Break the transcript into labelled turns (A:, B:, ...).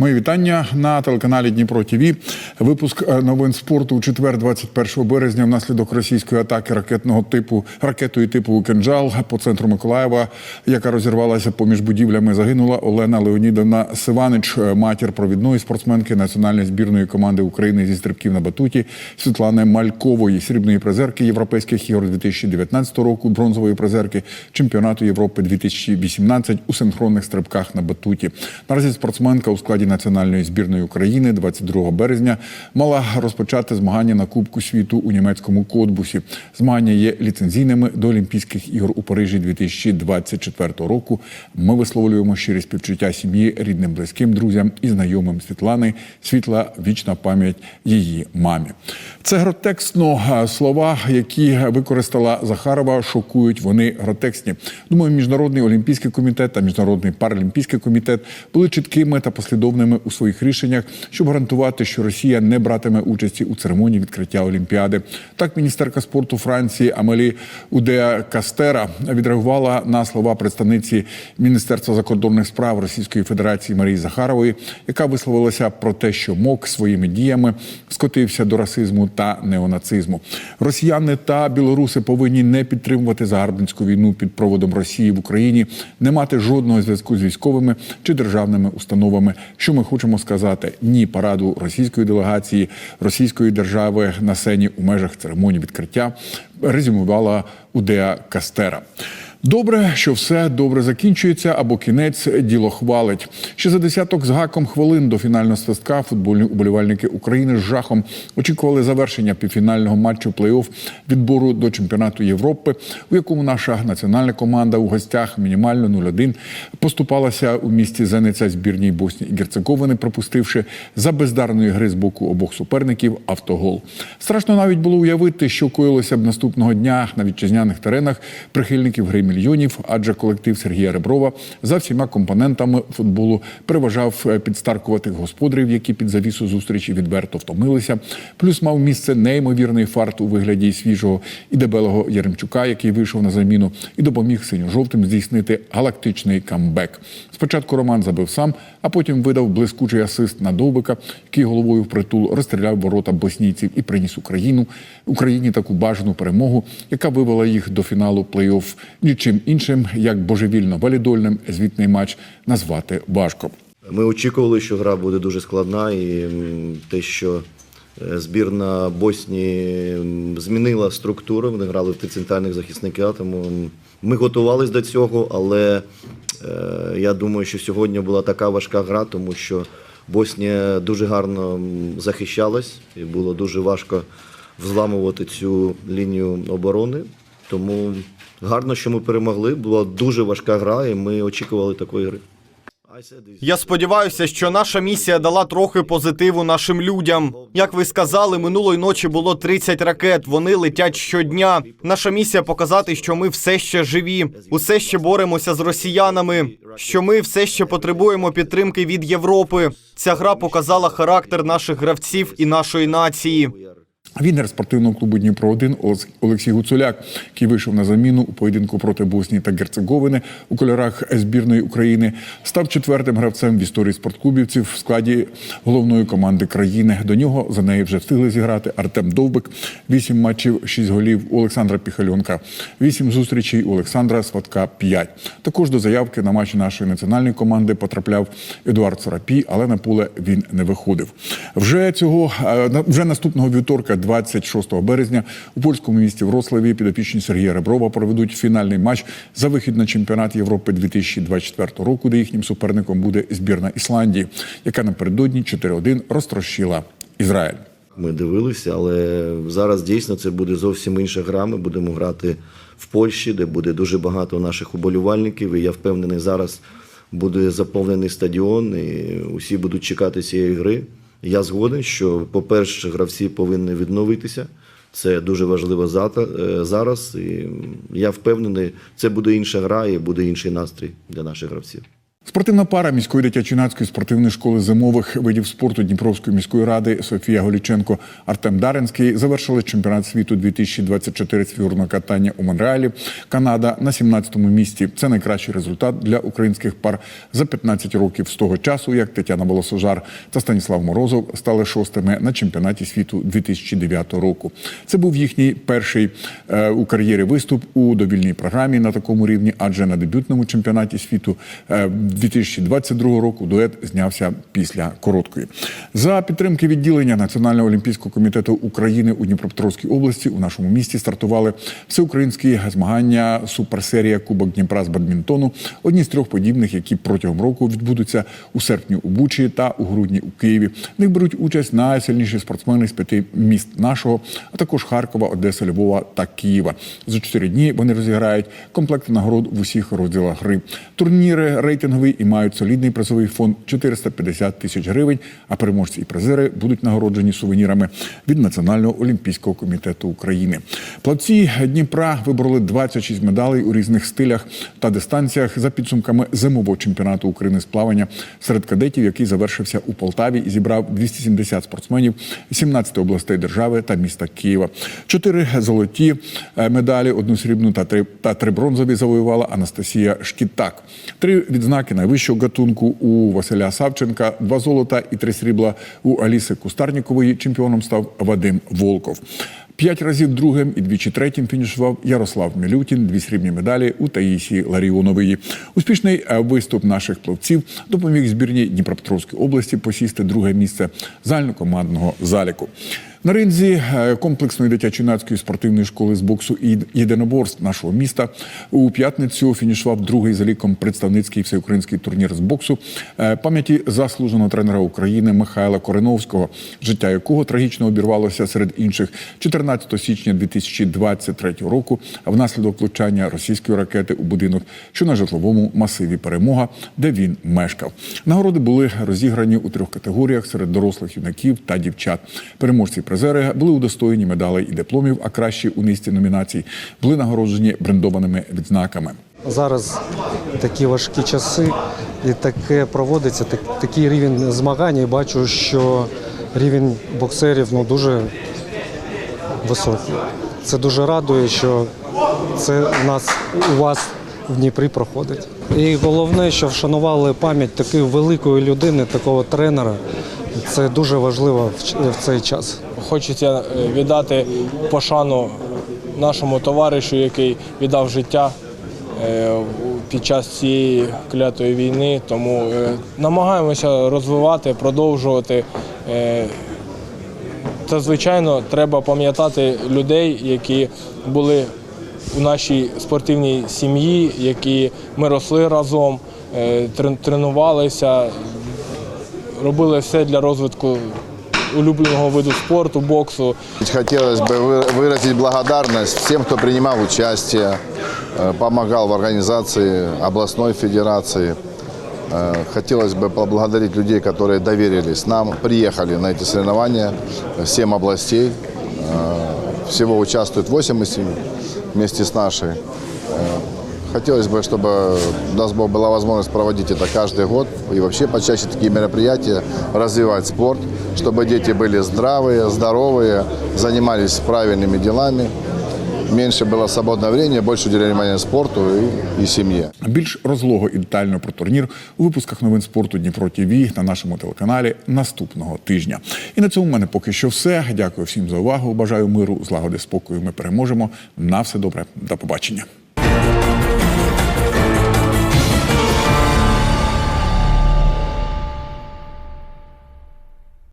A: Мої вітання на телеканалі Дніпро ТВ. Випуск е, новин спорту у четвер, 21 березня, внаслідок російської атаки ракетного типу ракетою типу «Кинджал» по центру Миколаєва, яка розірвалася поміж будівлями. Загинула Олена Леонідовна Сиванич, е, матір провідної спортсменки національної збірної команди України зі стрибків на батуті Світлани Малькової, срібної призерки Європейських ігор 2019 року, бронзової призерки чемпіонату Європи 2018 у синхронних стрибках на батуті. Наразі спортсменка у складі національної збірної України 22 березня мала розпочати змагання на Кубку світу у німецькому Котбусі. Змагання є ліцензійними до Олімпійських ігор у Парижі 2024 року. Ми висловлюємо щирі співчуття сім'ї, рідним, близьким, друзям і знайомим Світлани. Світла вічна пам'ять її мамі. Це гротексно слова, які використала Захарова. Шокують вони гротексні. Думаю, міжнародний олімпійський комітет та міжнародний паралімпійський комітет були чіткими та послідовними у своїх рішеннях, щоб гарантувати, що Росія не братиме участі у церемонії відкриття Олімпіади. Так, міністерка спорту Франції Амелі Удеа Кастера відреагувала на слова представниці Міністерства закордонних справ Російської Федерації Марії Захарової, яка висловилася про те, що МОК своїми діями скотився до расизму та неонацизму. Росіяни та білоруси повинні не підтримувати загарбницьку війну під проводом Росії в Україні, не мати жодного зв'язку з військовими чи державними установами. Що ми хочемо сказати? Ні параду російської делегації Російської держави на сцені у межах церемонії відкриття резюмувала Удеа Кастера. Добре, що все добре закінчується, або кінець діло хвалить. Ще за десяток з гаком хвилин до фінального свистка футбольні уболівальники України з жахом очікували завершення півфінального матчу плей-офф відбору до чемпіонату Європи, у якому наша національна команда у гостях мінімально 0-1 поступалася у місті Зениця збірній Боснії і Герцеговини, пропустивши за бездарної гри з боку обох суперників автогол. Страшно навіть було уявити, що коїлося б наступного дня на вітчизняних теренах прихильників гри мільйонів, адже колектив Сергія Реброва за всіма компонентами футболу переважав е, підстаркуватих господарів, які під завісу зустрічі відверто втомилися. Плюс мав місце неймовірний фарт у вигляді свіжого і дебелого Яремчука, який вийшов на заміну і допоміг синьо-жовтим здійснити галактичний камбек. Спочатку Роман забив сам, а потім видав блискучий асист на Довбика, який головою впритул розстріляв ворота боснійців і приніс Україну Україні таку бажану перемогу, яка вивела їх до фіналу плей-офф. Нічим іншим, як божевільно валідольним, звітний матч назвати важко.
B: Ми очікували, що гра буде дуже складна, і те, що е, збірна Боснії змінила структуру, вони грали в три захисника, тому ми готувалися до цього, але е, я думаю, що сьогодні була така важка гра, тому що Боснія дуже гарно захищалась, і було дуже важко взламувати цю лінію оборони. Тому гарно, що ми перемогли. Була дуже важка гра, і ми очікували такої гри.
C: Я сподіваюся, що наша місія дала трохи позитиву нашим людям. Як ви сказали, минулої ночі було 30 ракет. Вони летять щодня. Наша місія показати, що ми все ще живі, усе ще боремося з росіянами. Що ми все ще потребуємо підтримки від Європи. Ця гра показала характер наших гравців і нашої нації.
A: Вінер спортивного клубу Дніпро 1 Олексій Гуцуляк, який вийшов на заміну у поєдинку проти Боснії та Герцеговини у кольорах збірної України, став четвертим гравцем в історії спортклубівців в складі головної команди країни. До нього за неї вже встигли зіграти Артем Довбик, вісім матчів, шість голів у Олександра Піхальонка, вісім зустрічей у Олександра Сватка 5. Також до заявки на матчі нашої національної команди потрапляв Едуард Сарапій, але на поле він не виходив. Вже цього е, вже наступного вівторка, 26 березня, у польському місті Вроцлаві підопічні Сергія Реброва проведуть фінальний матч за вихід на чемпіонат Європи 2024 року, де їхнім суперником буде збірна Ісландії, яка напередодні 4-1 розтрощила Ізраїль.
B: Ми дивилися, але зараз дійсно це буде зовсім інша гра. Ми будемо грати в Польщі, де буде дуже багато наших уболівальників. І я впевнений, зараз буде заповнений стадіон, і усі будуть чекати цієї гри. Я згоден, що, по-перше, гравці повинні відновитися. Це дуже важливо е, зараз. І я впевнений, це буде інша гра і буде інший настрій для наших гравців.
A: Спортивна пара міської дитячо-юнацької спортивної школи зимових видів спорту Дніпровської міської ради Софія Голіченко Артем Даринський завершили чемпіонат світу 2024 з фігурного катання у Монреалі. Канада на 17-му місці. Це найкращий результат для українських пар за 15 років з того часу, як Тетяна Волосожар та Станіслав Морозов стали шостими на чемпіонаті світу 2009 року. Це був їхній перший е, у кар'єрі виступ у довільній програмі на такому рівні, адже на дебютному чемпіонаті світу е, 2022 року дует знявся після короткої. За підтримки відділення Національного олімпійського комітету України у Дніпропетровській області у нашому місті стартували всеукраїнські змагання Суперсерія Кубок Дніпра з бадмінтону. Одні з трьох подібних, які протягом року відбудуться у серпні у Бучі та у грудні у Києві. В них беруть участь найсильніші спортсмени з п'яти міст нашого, а також Харкова, Одеси, Львова та Києва. За чотири дні вони розіграють комплекти нагород в усіх розділах гри. Турніри рейтингові і мають солідний призовий фонд 450 тисяч гривень. А переможці і призери будуть нагороджені сувенірами від Національного олімпійського комітету України. Плавці Дніпра вибороли 26 медалей у різних стилях та дистанціях за підсумками зимового чемпіонату України з плавання серед кадетів, який завершився у Полтаві і зібрав 270 спортсменів з 17 областей держави та міста Києва. Чотири золоті е, медалі, одну срібну та три та три бронзові завоювала Анастасія Шкітак. Три відзнаки найвищого гатунку у Василя Савченка, два золота і три срібла у Аліси Кустарнікової. Чемпіоном став Вадим Волков. П'ять разів другим і двічі третім фінішував Ярослав Мілютін, дві срібні медалі у Таїсії Ларіонової. Успішний е, виступ наших плавців допоміг збірній Дніпропетровської області посісти друге місце загальнокомандного заліку. На ринзі е, комплексної дитячо-юнацької спортивної школи з боксу і єдиноборств нашого міста у п'ятницю фінішував другий за ліком представницький всеукраїнський турнір з боксу е, пам'яті заслуженого тренера України Михайла Кореновського, життя якого трагічно обірвалося серед інших 14 січня 2023 року внаслідок влучання російської ракети у будинок, що на житловому масиві перемога, де він мешкав. Нагороди були розіграні у трьох категоріях серед дорослих юнаків та дівчат. Переможці призери були удостоєні медалей і дипломів, а кращі у низці номінацій були нагороджені брендованими відзнаками.
D: Зараз такі важкі часи, і таке проводиться, так, такий рівень змагань. І бачу, що рівень боксерів ну, дуже високий. Це дуже радує, що це у нас у вас в Дніпрі проходить. І головне, що вшанували пам'ять такої великої людини, такого тренера. Це дуже важливо в цей час.
E: Хочеться е, віддати пошану нашому товаришу, який віддав життя е, під час цієї клятої війни. Тому е, намагаємося розвивати, продовжувати. Та, звичайно, треба пам'ятати людей, які були у нашій спортивній сім'ї, які ми росли разом, тренувалися, робили все для розвитку улюбленого виду спорту, боксу.
F: Хотелось бы вы- выразить благодарность всем, кто принимал участие, э, помогал в организации областной федерации. Э, Хотелось бы поблагодарить людей, которые доверились нам, приехали на эти соревнования, 7 областей. Э, Всего участвует 8 из 7 вместе с нашей. Э, Хотелось бы, чтобы у нас бо- была возможность проводить это каждый год и вообще почаще такие мероприятия, развивать спорт, чтобы дети были здравые, здоровые, занимались правильными делами, меньше было свободного времени, больше уделяли внимание спорту и, и семье.
A: Більш розлого і детально про турнір у випусках новин спорту Дніпро ТВ на нашому телеканалі наступного тижня. І на цьому в мене поки що все. Дякую всім за увагу. Бажаю миру, злагоди, спокою. Ми переможемо. На все добре. До побачення.